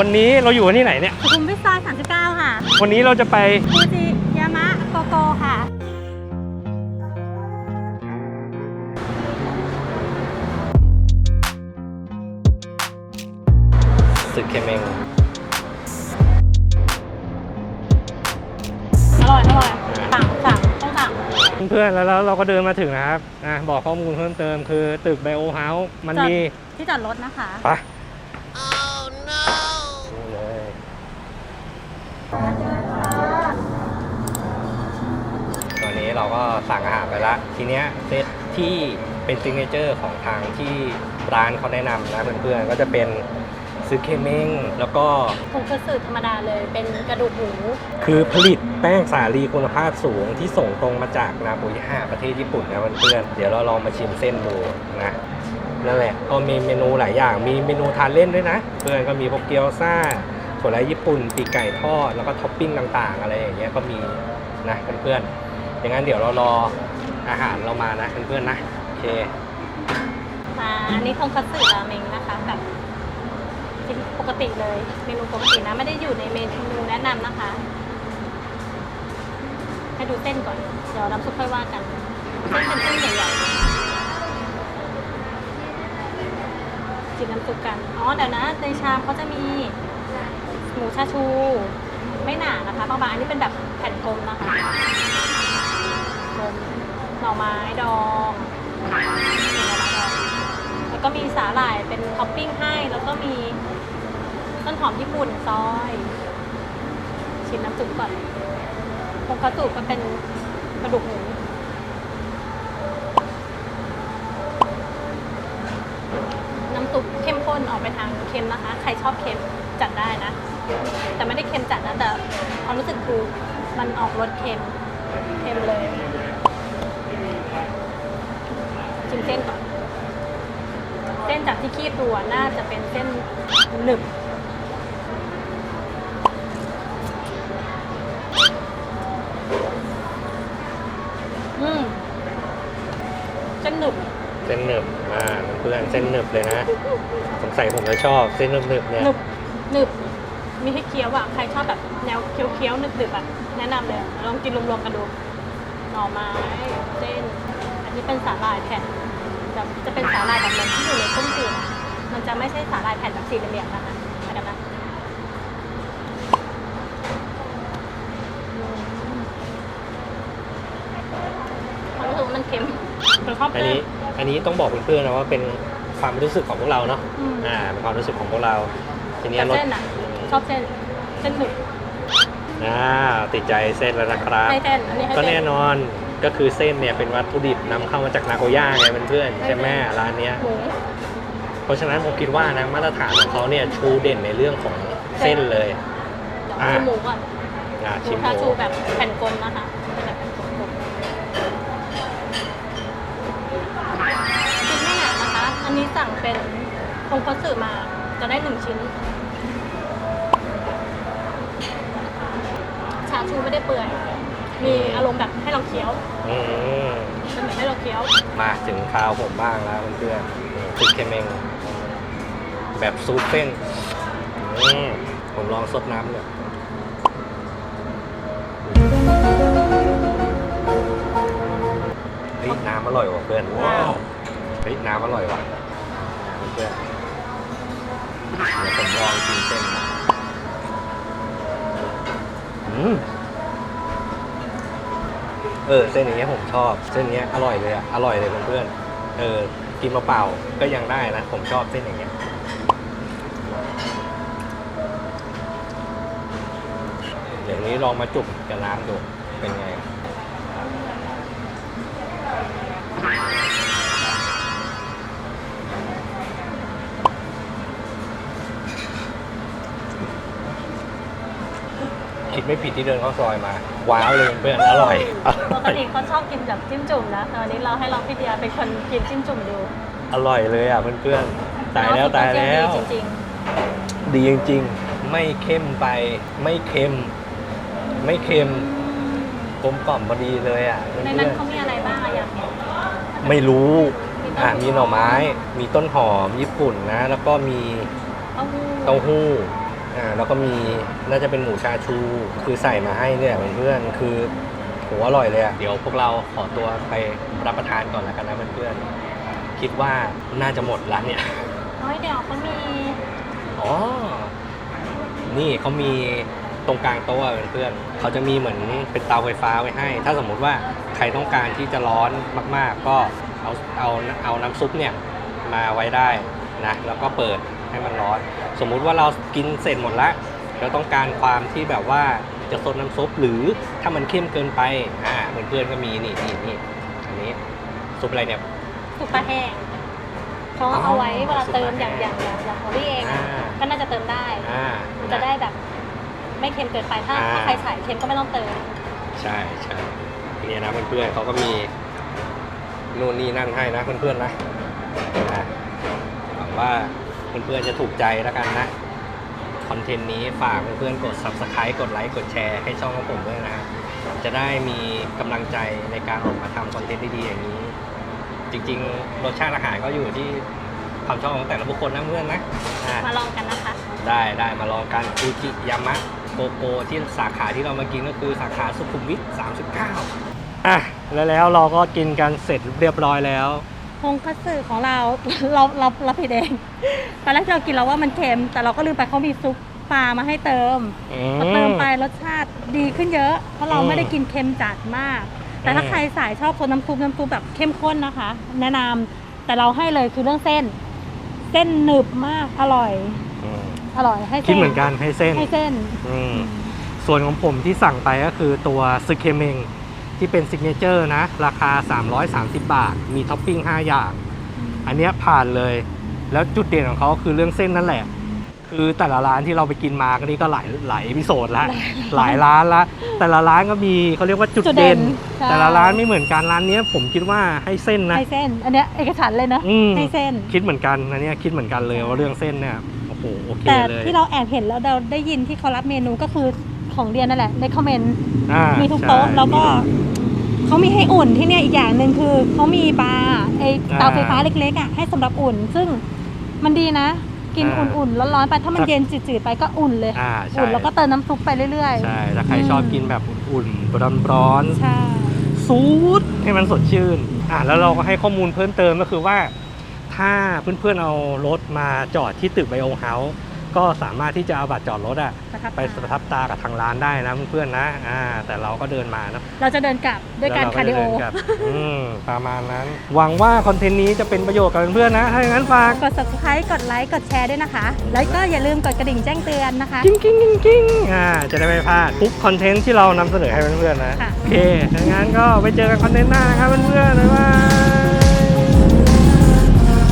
วันนี้เราอยู่ที่ไหนเนี่ย สุขุมวิทซอย39 ค่ะวันนี้เราจะไป ฟูจิยามะโกโกค่ะ สึกเคเมง อร่อย อร่อยสั่งสั่งต้องสั่งเพื่อนๆแล้วแล้วเราก็เดินมาถึงนะครับอะบอกข้อมูลเพิ่มเติมคือตึกไบโอเฮาส์มันจอดมีที่จอดรถนะคะ ไปนี่เลยตอนนี้เราก็ สั่งอาหารไปละทีเนี้ยเซตที่เป็นซิงเกิลเจอร์ของทางที่ร้านเขาแนะนำนะเพื่อนๆก็จะเป็นซึเคเมงแล้วก็ผงกระสือธรรมดาเลยเป็นกระดูกหมูคือผลิตแป้งสาลีคุณภาพสูงที่ส่งตรงมาจากนาโปลิฮาประเทศญี่ปุ่นนะเพื่อนๆเดี๋ยวเราลองมาชิมเส้นดูนะนั่นแหละก็มีเมนูหลายอย่าง มีเมนูทานเล่นด้วยนะ เพื่อนก็มีพวกเกี๊ยวซ่าถั่วไรญี่ปุ่นปีกไก่ทอดแล้วก็ท็อปปิ้งต่างๆ อะไรอย่างเงี้ยก็มีนะเพื่อนๆ อย่างนั้นเดี๋ยวเรารออาหารเรามานะเพื่อนๆนะโอเคมาอันนี้ทงคัตสึราเมงนะคะแบบปกติเลยเมนูปกตินะไม่ได้อยู่ในเมนูแนะนำนะคะ ให้ดูเส้นก่อน เดี๋ยวน้ำซุปค่อยว่ากันเส้นเป็นเส้นใหญ่ๆกินน้ำซุปกันอ๋อเดี๋ยวนะในชามเขาจะมีหมูชาชู ไม่หนานะคะบางๆอันนี้เป็นแบบแผ่นกลมนะคะ นมหน่อไม้ดองแล้วก็มีสาหร่ายเป็นท็อปปิ้งให้ แล้วก็มีต้นหอมญี่ปุ่นซอย ชิมน้ำซุปก่อนคงคัตสึก็เป็นกระดูกหมูน้ำซุปเข้มข้นออกไปทางเค็มนะคะ ใครชอบเค็มจัดได้นะ แต่ไม่ได้เค็มจัดนะแต่ความรู้สึกคือมันออกรสเค็มเค็มเลย ชิม เส้นก่อนเส้นจากที่คีบดูอะน่าจะเป็นเส้นหนึบอืมเส้นหนึบเส้นหนึบมาเพื่อนๆเส้นหนึบเลยนะสงสัยผมจะชอบเส้นหนึบๆเนี่ยหนึบหนึบมีให้เคี้ยวอะใครชอบแบบแนวเคี้ยวๆหนึบๆอะแนะนำเลยลองกินรวมๆกันดูหน่อไม้เส้นอันนี้เป็นสาหร่ายแผ่น แบบจะเป็นสาหร่ายแบบเหมือนที่อยู่ในต้มจืดอะมันจะไม่ใช่สาหร่ายแผ่นแบบสี่เหลี่ยมๆนะคะเข้าใจไหมอืมความรู้สึกว่ามันเค็มมันชอบอันเส้นนี้อันนี้ต้องบอกเพื่อนๆนะว่าเป็นความรู้สึกของพวกเราเนาะอืม อ่าเป็นความรู้สึกของพวกเราทีนี้แต่รสเส้นอะชอบเส้น เส้นหนึบอ่าติดใจเส้นแล้วนะครับ ให้เส้นอันนี้ให้ก็เส้แน่นนอน ก็คือเส้นเนี่ยเป็นวัตถุดิบนำเข้ามาจากนาโกย่าไงเพื่อนๆใช่ไหมร้านเนี้ยหมูเพราะฉะนั้นผมคิดว่านะมาตรฐานของเขาเนี่ยชูเด่นในเรื่องของเส้นเลยอ่าชิมหมูก่อนอ่าหมูชิมชาดูชูแบบแผ่นกลมนะคะเป็นแบบแผ่นกลมๆชิ้นไม่หนานะคะ อันนี้สั่งเป็นทงคัตสึมาจะได้หนึ่งชิ้นชาชูไม่ได้เปื่อย มีอารมณ์แบบให้เราเคี้ยวอืมมันเหมือนให้เราเคี้ยว มาถึงคราวผมบ้างแล้วเพื่อนๆซุปเคเมง แบบซุปเส้นอืมผมลองซดน้ำเลยเฮ้ยน้ำอร่อยว่ะเพื่อนว้าวเฮ้ยน้ำอร่อยว่ะเพื่อนๆเดี๋ยวผมลองกินเส้นนะอืม เออเส้นอย่างเงี้ยผมชอบ เส้นเนี้ยอร่อยเลยอะอร่อยเลยเพื่อนๆเออกินเปล่าๆก็ยังได้นะผมชอบเส้นอย่างเงี้ยเดี๋ยวนี้ลองมาจุ่มกับน้ำดูเป็นไงคิดไม่ผิดที่เดินเข้าซอยมา ว้าวเลยเพื่อนอร่อย ปกติเขาชอบกินแบบจิ้มจุ่มนะแต่วันนี้เราให้ลองพี่เดียเป็นคนกินจิ้มจุ่มดูอร่อยเลยอะเพื่อนๆตายแล้วตายแล้ว จริงดีจริงๆ ไม่เข้มไป ไม่เค็ม ไม่เค็มกลมกล่อมพอดีเลยอะๆเพื่ในอนนั้นเขามีอะไรบ้างอะอยากเห็นๆไม่รู้อะมีหน่อไม้ มีต้นหอมญี่ปุ่นนะ แล้วก็มีเต้าหู้เต้าหู้อ่าแล้วก็มีน่าจะเป็นหมูชาชู คือใส่มาให้เนี่ยเพื่อนๆคือ โหอร่อยเลยอะเดี๋ยวพวกเราขอตัวไปรับประทานก่อนแล้วกันนะเพื่อนๆคิดว่าน่าจะหมดร้านเนี่ย น้อยเดี๋ยวเขามีอ๋อ นี่เขามีตรงกลางโต๊ะอะเพื่อนๆเขาจะมีเหมือนเป็นเตาไฟฟ้าไว้ให้ ถ้าสมมุติว่าใครต้องการที่จะร้อนมาก ๆ ก็เอาเอาเอาน้ำซุปเนี่ยมาไว้ได้นะ แล้วก็เปิดให้มันร้อน สมมุติว่าเรากินเสร็จหมดแล้วเราต้องการความที่แบบว่า จะซดน้ำซุปหรือถ้ามันเข้มเกินไปอ่าเพื่อนๆก็มีนี่นี่นี่อันนี้ซุปอะไรเนี่ยสุปปลาแห้งเขาอ๋อเอาไว้เวลาเติมซุปปลาแห้อย่างงอย่างอย่างอย่างของพี่เองอะอ่า ก็น่าจะเติมได้ อ่ามันจะได้แบบไม่เค็มเกินไปถ้าอ่าถ้าใครใส่เค็มก็ไม่ต้องเติม ใช่ใช่เนี่ยนะเพื่อนๆเขาก็มีนู่นนี่นั่นให้นะเพื่อนๆนะนะหวังว่าเพื่อนๆจะถูกใจแล้วกันนะ คอนเทนต์นี้ฝากเพื่อนๆกด subscribe กดไลค์กดแชร์ให้ช่องของผมด้วยนะ จะได้มีกำลังใจในการออกมาทำคอนเทนต์ดีๆอย่างนี้ จริงๆ รสชาติอาหารก็อยู่ที่ความชอบของแต่ละบุคคลนะเพื่อนนะอะมาลองกันนะคะ ได้ได้มาลองกันฟูจิยามะโกโกที่สาขาที่เรามากินก็คือสาขาสุขุมวิท39 อะแล้วแล้วเราก็กินกันเสร็จเรียบร้อยแล้วท งคัตสึของเรา เราเราเราผิดเองตอนแรกที่เรากินเราว่ามันเค็ม แต่เราก็ลืมไปเขามีซุปปลามาให้เติมอืพอเติมไปรสชาติดีขึ้นเยอะ เพราะเราอืมไม่ได้กินเค็มจัดมาก แต่ถ้าอืม ใครสายชอบคนน้ำซุปน้ำซุปแบบเข้มข้นนะคะ แนะนำแต่เราให้เลยคือเรื่องเส้น เส้นหนึบมากอร่อย อืมอร่อยให้คิดเส้นเหมือนกันให้เส้นให้เส้น อืมส่วนของผมที่สั่งไปก็คือตัวซึเคเมง ที่เป็นซิกเนเจอร์นะ ราคา 330 บาท มีท็อปปิ้ง 5 อย่าง อันเนี้ยผ่านเลย แล้วจุดเด่นของเขาคือเรื่องเส้นนั่นแหละ คือแต่ละร้านที่เราไปกินมาก็นี่ก็หลายหลายพิโซดละหลายร้านละ แต่ละร้านก็มีเขาเรียกว่าจุดจุดเด่เด่น นใช่ แต่ละร้านไม่เหมือนกันร้านเนี้ยผมคิดว่าให้เส้นนะ ให้เส้น อันเนี้ยเอกฉันท์เลยเนอะอืม ให้เส้น คิดเหมือนกันอันเนี้ยคิดเหมือนกันเลยว่าเรื่องเส้นเนี่ย โอ้โห โอเคแต่เลย ที่เราแอบเห็นแล้วเราได้ยินที่เขารับเมนูก็คือ ของเดียนนั่นแหละในคอมเมนต์อ่ามีทุกโต๊ะใช่แล้วก็มีเขามีให้อุ่นที่เนี่ยอีกอย่างหนึ่งคือเขามีบาร์ไอเตาอ่าไฟฟ้าเล็กๆอะให้สำหรับอุ่น ซึ่งมันดีนะ กินอ่าอุ่นๆร้อนๆไปถ้ามันถ้าเย็นจืดๆไปก็อุ่นเลย อ่าใช่อุ่นแล้วก็เติมน้ำซุปไปเรื่อย ใช่ถ้าใครอืม ชอบกินแบบอุ่นๆร้อนๆใช่ๆซูดให้มันสดชื่น อะแล้วเราก็ให้ข้อมูลเพิ่มเติมก็คือว่า ถ้าเพื่อนๆเอารถมาจอดที่ตึกไบโอเฮาส์ ก็สามารถที่จะเอาบัตรจอดรถอะนะครับไปประทับตากับทางร้านได้นะเพื่อนๆนะอ่าแต่เราก็เดินมานะ เราจะเดินกลับด้วยการแล้วคาร์ดิโอเจะเนกลับอืมประมาณนั้น หวังว่าคอนเทนต์นี้จะเป็นประโยชน์กับเพื่อนๆนะ ถ้าอย่างนั้นฝาก กด subscribe กดไลค์ กดแชร์ด้วยนะคะ แล้วก็อย่าลืมกดกระดิ่งแจ้งเตือนนะคะ กิ้งกิ้งกิ้งกิ้งอ่า จะได้ไม่พลาดทุกคอนเทนต์ที่เรานำเสนอให้เพื่อนๆนะ ค่ะ โอเคถ้างั้นก็ไปเจอกันคอนเทนต์หน้านะครับเพื่อนๆบ๊ายบ